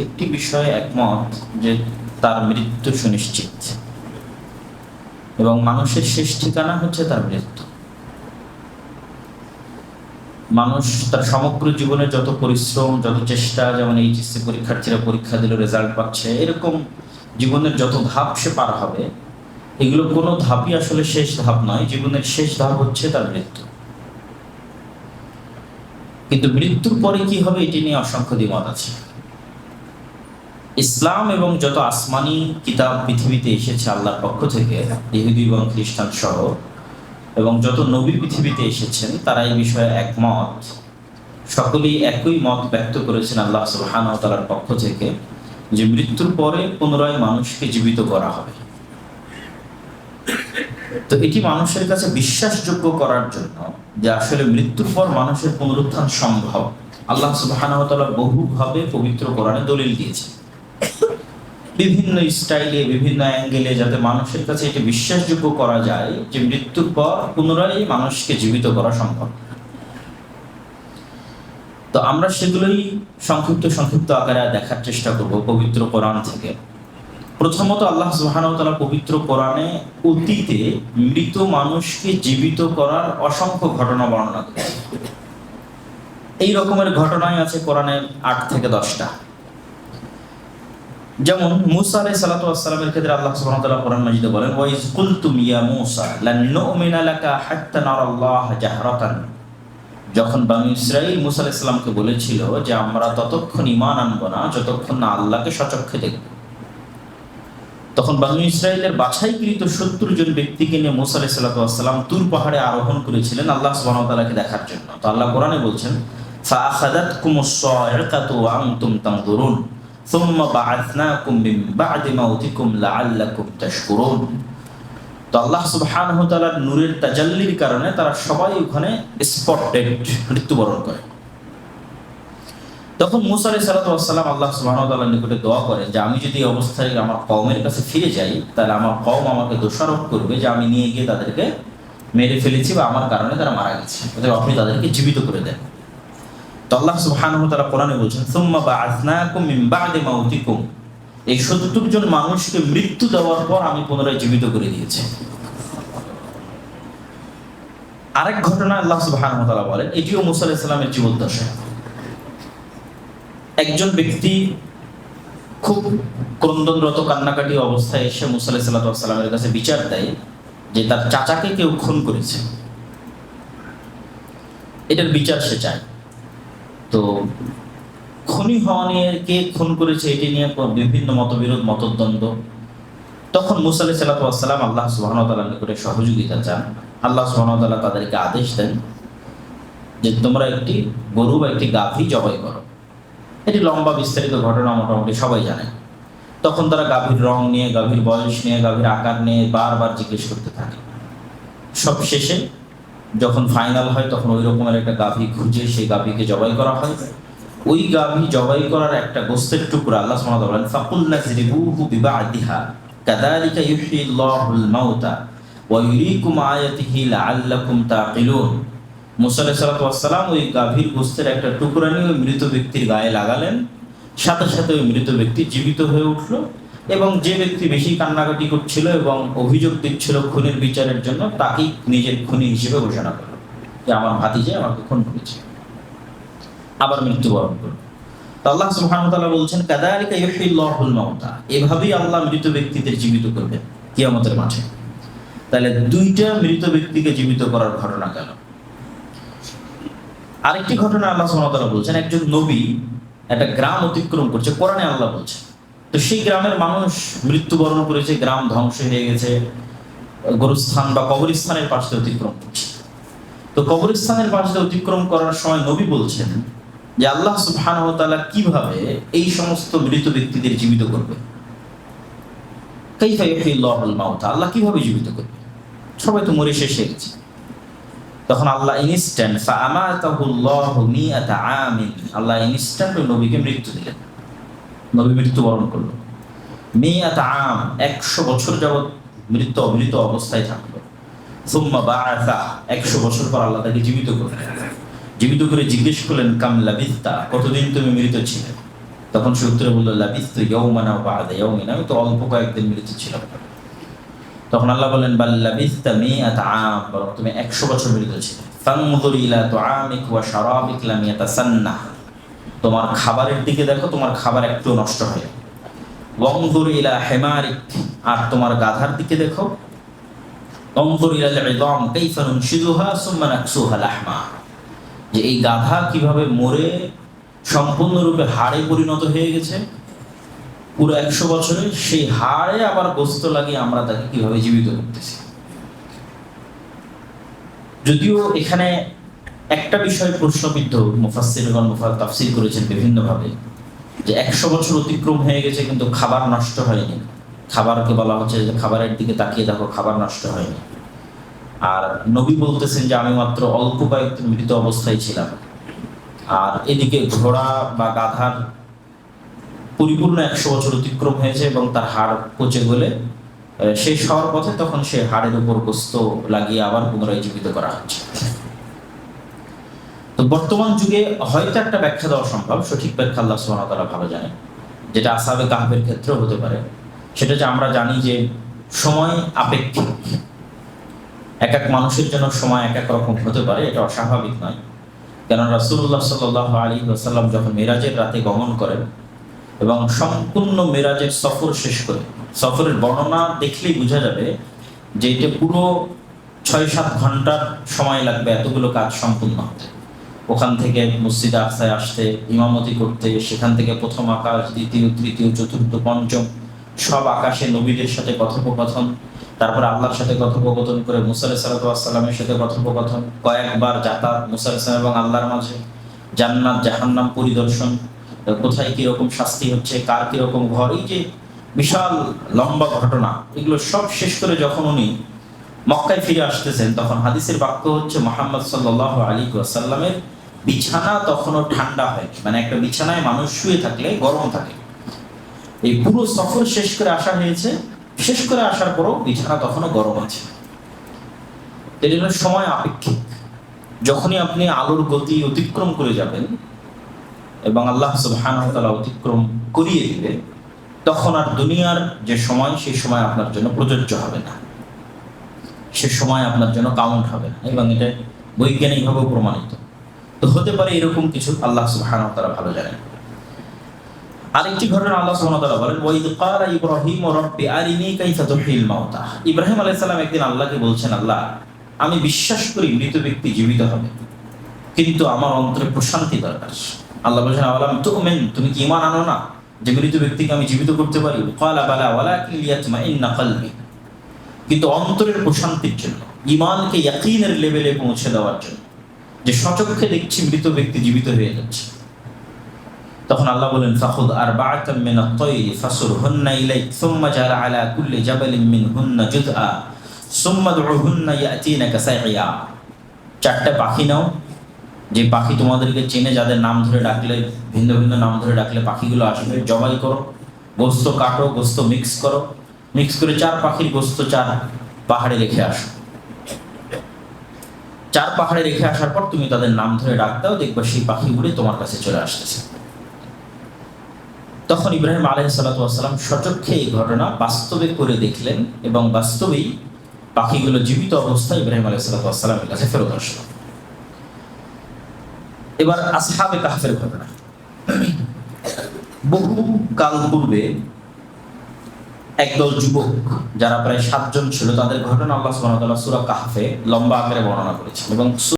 একটি বিষয়ে একমত যে তার মৃত্যু সুনিশ্চিত। এবং মানুষের শেষ ঠিকানা হচ্ছে তার মৃত্যু। মানুষ তার সমগ্র জীবনে যত পরিশ্রম, যত চেষ্টা, যেমন এইচএসসি পরীক্ষার্থীরা পরীক্ষা দিল রেজাল্ট পাচ্ছে, এরকম জীবনের যত ধাপ সে পার হবে, এগুলো কোনো ধাপই আসলে শেষ ধাপ নয়, জীবনের শেষ ধাপ হচ্ছে তার মৃত্যু। কিন্তু মৃত্যুর পরে কি হবে, এটি নিয়ে অসংখ্য দ্বিমত আছে। ইসলাম এবং যত আসমানি কিতাব পৃথিবীতে এসেছে আল্লাহর পক্ষ থেকে, ইহুদি এবং খ্রিস্টান সহ, এবং যত নবী পৃথিবীতে এসেছেন, তারা এই বিষয়ে একমত। সকলেই একই মত ব্যক্ত করেছেন আল্লাহ সুবহান তালার পক্ষ থেকে যে মৃত্যুর পরে পুনরায় মানুষকে জীবিত করা হবে। তো এটি মানুষের কাছে বিশ্বাসযোগ্য করার জন্য যে আসলে মৃত্যুর পর মানুষের পুনরুত্থান সম্ভব। আল্লাহ সুবহান বহুভাবে পবিত্র কোরআনে দলিল দিয়েছে বিভিন্ন স্টাইলে, বিভিন্ন অ্যাঙ্গেলে যাতে মানুষের কাছে এটি বিশ্বাসযোগ্য করা যায় যে মৃত্যুর পর পুনরায় মানুষকে জীবিত করা সম্ভব। তো আমরা সেগুলোই সংক্ষিপ্ত সংক্ষিপ্ত আকারে দেখার চেষ্টা করব পবিত্র কোরআন থেকে। প্রথমত আল্লাহ সুবাহানতালা পবিত্র কোরআনে অতীতে মৃত মানুষকে জীবিত করার অসংখ্য ঘটনা বর্ণনা করেছে এই রকমের ঘটনাই আছে কোরআনের আট থেকে দশটা। যেমন মুসা আলাই সালাতু আসসালামের ক্ষেত্রে আল্লাহ সুবহানাহু ওয়া তাআলা কোরআন মাজিদে বলেন, ওয়া কুলতুম ইয়া মূসা লান নু'মিনা লাকা হাত্তা নারাল্লাহ জাহরাতান। যখন বানু ইসরাঈল মুসা আলাইহিস সালামকে বলেছিল যে, আমরা ততক্ষণ ঈমান আনব না, যতক্ষণ না আল্লাহকে সচক্ষে দেখব। তখন বানু ইসরায়েলের বাছাইকৃত সত্তর জন ব্যক্তিকে নিয়ে মুসা আলাইহিস সালাতু আসসালাম তুর পাহাড়ে আরোহণ করেছিলেন আল্লাহ সুবহানাহু ওয়া তাআলাকে দেখার জন্য। তো আল্লাহ কোরআনে বলছেন ফাআখাযাতকুমুস সাইকাতু ওয়া আনতুম তানজুরুন। সুম্মা বাআসনাকুম মিন তো আল্লাহ সুবহানাহু তাআলার নূরের তাজাল্লির কারণে তারা সবাই ওখানে স্পট ডেড মৃত্যুবরণ করে। তখন মুসারি আলাইহিস সালাম আল্লাহ সুবহানাহু ওয়া তাআলার নিকটে দোয়া করে যে, আমি যদি এই অবস্থায় আমার কওমের কাছে ফিরে যাই, তাহলে আমার কওম আমাকে দোষারোপ করবে যে, আমি নিয়ে গিয়ে তাদেরকে মেরে ফেলেছি বা আমার কারণে তারা মারা গেছে। অতএব আপনি তাদেরকে জীবিত করে দেন। তো আল্লাহ সুবহানাহু তাআলা কোরআনে বলছেন, সুম্মা বা'আথনাকুম মিন বা'দি মাউতিকুম। এই 70 জন মানুষকে মৃত্যু দেওয়ার পর আমি পুনরায় জীবিত করে দিয়েছি। আরেক ঘটনা আল্লাহ সুবহানাহু তাআলা বলেন, এটিও মুসা আলাইহিস সালামের জীবদ্দশা একজন ব্যক্তি খুব ক্রন্দনরত কান্নাকাটি অবস্থায় এসে মুসা আলাইহিস সালামের কাছে বিচার দেয় যে তার চাচাকে কেউ খুন করেছে। এটার বিচার সে চায়। তো খুনি হওয়া নিয়ে কে খুন করেছে এটি নিয়ে বিভিন্ন মতবিরোধ, মতদ্বন্দ্ব? তখন মুসা আলাইহিস আল্লাহ তাআলার নিকটে সহযোগিতা চান। আল্লাহ ওয়া তাদেরকে আদেশ দেন যে তোমরা একটি গরু বা একটি গাভী জবাই করো। এটি লম্বা বিস্তারিত ঘটনা মোটামুটি সবাই জানে। তখন তারা গাভীর রং নিয়ে, গাভীর বয়স নিয়ে, গাভীর আকার নিয়ে বারবার জিজ্ঞেস করতে থাকে। সব শেষে যখন ফাইনাল হয়, তখন ওই রকমের একটা গাভী খুঁজে সেই গাভীকে জবাই করা হয়। ওই গাভী জবাই করার একটা গোস্তের টুকরা আল্লাহ সুবহানাহু ওয়া তাআলা ফাকুলনা জিরিবুহু বিবাদিহা, কাযালিকা ইউহয়িল্লাহুল মাউতা ওয়া ইউরিকুম আয়াতিহি লাআল্লাকুম তাকিলুন। মুসা আলাইহিস ওই গাভীর গোস্তের একটা টুকরা নিয়ে ওই মৃত ব্যক্তির গায়ে লাগালেন। সাথে সাথে ওই মৃত ব্যক্তি জীবিত হয়ে উঠল। এবং যে ব্যক্তি বেশি কান্নাকাটি করছিল এবং অভিযোগ দিচ্ছিল খুনের বিচারের জন্য, তাকেই নিজের খুনি হিসেবে ঘোষণা করল। যে আমার ভাতিজে আমাকে খুন করেছে। আবার মৃত্যুবরণ করল। আল্লাহ সুবহানাহু ওয়া তাআলা বলছেন, কাযালিকা ইউহয়িল্লাহুল মাউতা। এভাবেই আল্লাহ মৃত ব্যক্তিদের জীবিত করবেন কিয়ামতের মাঠে। তাহলে দুইটা মৃত ব্যক্তিকে জীবিত করার ঘটনা গেল আরেকটি ঘটনা আল্লাহ সুবহানাহু ওয়া তাআলা বলছেন, একজন নবী একটা গ্রাম অতিক্রম করছে, কোরআনে আল্লাহ বলছে তো সেই গ্রামের মানুষ মৃত্যুবরণ করেছে, গ্রাম ধ্বংস হয়ে গেছে, গরুস্থান বা কবরস্থানের পাশ অতিক্রম করছে। তো কবরস্থানের পাশ অতিক্রম করার সময় নবী বলছেন যে আল্লাহ তাআলা কীভাবে এই সমস্ত মৃত ব্যক্তিদের জীবিত করবে? আল্লাহ কীভাবে জীবিত করবে? সবাই তো মরে শেষ হয়ে গেছে। তখন আল্লাহ ইনস্ট্যান্ট আমিন, আল্লাহ ইনস্ট্যান্ট নবীকে মৃত্যু দিলেন। নবী মৃত্যুবরণ করল। মিআতা আম, একশো বছর যাবৎ মৃত্যু অমৃত অবস্থায় থাকল। সুম্মা বাআসা, একশো বছর পর আল্লাহ তাকে জীবিত করলেন। জীবিত করে জিজ্ঞেস করলেন, কাম লাবিস্তা, কতদিন তুমি মৃত ছিলে? তখন সে উত্তরে বলল, লাবিস্তু ইয়ৌমানা বাদা ইয়ৌমিন আমি তো অল্প কয়েকদিন মৃত ছিলাম। তখন আল্লাহ বলেন বাল লাবিস্তা মিআতা আম, বরং তুমি 100 বছর মৃত ছিলে। ফানজুর ইলা তুআমিক ওয়া শারাবিক লাম ইয়াতাসান্না তোমার খাবারের দিকে দেখো, তোমার খাবার একটু নষ্ট হয়। ওয়ানজুর ইলা হিমারিক, আর তোমার গাধার দিকে দেখো। ইলা লাহমা। যে এই গাধা কীভাবে মরে সম্পূর্ণরূপে হাড়ে পরিণত হয়ে গেছে, পুরো একশো বছরে সেই হাড়ে আবার গোস্ত লাগিয়ে আমরা তাকে কীভাবে জীবিত করতেছি? যদিও এখানে একটা বিষয় প্রশ্নবিদ্ধ মুফাসসিরগণ মুফাল তাফসির করেছেন বিভিন্নভাবে, যে একশো বছর অতিক্রম হয়ে গেছে কিন্তু খাবার নষ্ট হয়নি। খাবারকে বলা হচ্ছে যে খাবারের দিকে তাকিয়ে দেখো, খাবার নষ্ট হয়নি। আর নবী বলতেছেন যে, আমি মাত্র অল্প কয়েকদিন মৃত অবস্থায় ছিলাম। আর এদিকে ঘোড়া বা গাধার পরিপূর্ণ একশো বছর অতিক্রম হয়েছে এবং তার হাড় পচে গলে শেষ হওয়ার পথে তখন সে হাড়ের উপর গোস্ত লাগিয়ে আবার পুনরায় জীবিত করা হচ্ছে। তো বর্তমান যুগে হয়তো একটা ব্যাখ্যা দেওয়া সম্ভব, সঠিক ব্যাখ্যা আল্লাহ ওয়া তাআলা ভালো জানে। যেটা আসাবে কাহবের ক্ষেত্রেও হতে পারে। সেটা যে আমরা জানি যে সময় আপেক্ষিক। এক এক মানুষের জন্য সময় এক এক রকম হতে পারে, এটা অস্বাভাবিক নয়। কেন রাসূলুল্লাহ সাল্লাল্লাহু আলাইহি ওয়াসাল্লাম যখন মেরাজের রাতে গমন করেন এবং সম্পূর্ণ মেরাজের সফর শেষ করে, সফরের বর্ণনা দেখলেই বোঝা যাবে যে এটা পুরো ছয় সাত ঘণ্টার সময় লাগবে, এতগুলো কাজ সম্পূর্ণ হতে। ওখান থেকে মসজিদ আকসায় আসতে, ইমামতি করতে, সেখান থেকে প্রথম আকাশ, দ্বিতীয়, তৃতীয়, চতুর্থ, পঞ্চম, সব আকাশে নবীদের সাথে কথোপকথন, তারপর আল্লাহর সাথে কথোপকথন করে মুসা সালাতামের সাথে কথোপকথন, কয়েকবার যাতায়াত মুসা আলাইসালাম এবং আল্লাহর মাঝে, জান্নাত, জাহান্নাম পরিদর্শন, কোথায় কীরকম শাস্তি হচ্ছে, কার কীরকম ঘর, এই যে বিশাল লম্বা ঘটনা, এগুলো সব শেষ করে যখন উনি মক্কায় ফিরে আসতেছেন, তখন হাদিসের বাক্য হচ্ছে মোহাম্মদ সাল্লাহ আলী সাল্লামের বিছানা তখনও ঠান্ডা হয় মানে একটা বিছানায় মানুষ শুয়ে থাকলে গরম থাকে। এই পুরো সফর শেষ করে আসা হয়েছে, শেষ করে আসার পরও বিছানা তখনও গরম আছে। এর জন্য সময় আপেক্ষিক। যখনই আপনি আলোর গতি অতিক্রম করে যাবেন এবং আল্লাহ সুবহানাহু অতিক্রম করিয়ে দিবে তখন আর দুনিয়ার যে সময়, সেই সময় আপনার জন্য প্রযোজ্য হবে না। সে সময় আপনার জন্য কাউন্ট হবে এবং এটা বৈজ্ঞানিকভাবেও প্রমাণিত। তো হতে পারে এরকম কিছু আল্লাহ ওয়া তাআলা ভালো জানেন। আরেকটি ঘটনা আল্লাহ তাআলা বলেন ইব্রাহিম আরিনি মাউতা। ইব্রাহিম আলাইহিস সালাম একদিন আল্লাহকে বলছেন, আল্লাহ, আমি বিশ্বাস করি মৃত ব্যক্তি জীবিত হবে, কিন্তু আমার অন্তরে প্রশান্তি দরকার। আল্লাহ বলছেন, আওয়ালাম তুমিন, তুমি কি ঈমান আনো না যে মৃত ব্যক্তিকে আমি জীবিত করতে পারি? ক্বালা, বালা, ওয়ালাকিন লিয়াতমাইন্না কলবি। কিন্তু অন্তরের প্রশান্তির জন্য ইমানকে ইয়াকিনের লেভেলে পৌঁছে দেওয়ার জন্য, যে সচক্ষে দেখছি মৃত ব্যক্তি জীবিত হয়ে যাচ্ছে। তখন আল্লাহ বলেন, ফাখুদ আর বাআতাম মিন আত-তায়র ফাসুরহুন্না ইলাইক, সুম্মা জাআল আলা কুল্লি জাবালিন মিনহুন্না জুদআ সুম্মা দুহুন্না ইয়াতিনাকা সাইয়া। চারটা পাখি নাও, যে পাখি তোমাদেরকে চেনে, যাদের নাম ধরে ডাকলে, ভিন্ন ভিন্ন নাম ধরে ডাকলে পাখিগুলো আসবে, জবাই করো, গোস্ত কাটো, গোস্ত মিক্স করো। মিক্স করে চার পাখির গোস্ত চার পাহাড়ে রেখে আসো। চার পাহাড়ে রেখে আসার পর তুমি তাদের নাম ধরে ডাক দাও, দেখবে সেই পাখি উড়ে তোমার কাছে চলে আসতেছে। তখন ইব্রাহিম আলহ সালাতাম সচক্ষে এই ঘটনা বাস্তবে করে দেখলেন এবং বাস্তবেই পাখিগুলো জীবিত অবস্থায় ইব্রাহিম আলহ সালাতামের কাছে ফেরত আসলো। এবার আসহাবে কাহফের ঘটনা। বহু কাল পূর্বে একদল যুবক, যারা প্রায় সাতজন ছিল, তাদের ঘটনা আল্লাহ সুরা কাহাফে লম্বা আকারে বর্ণনা করেছেন এবং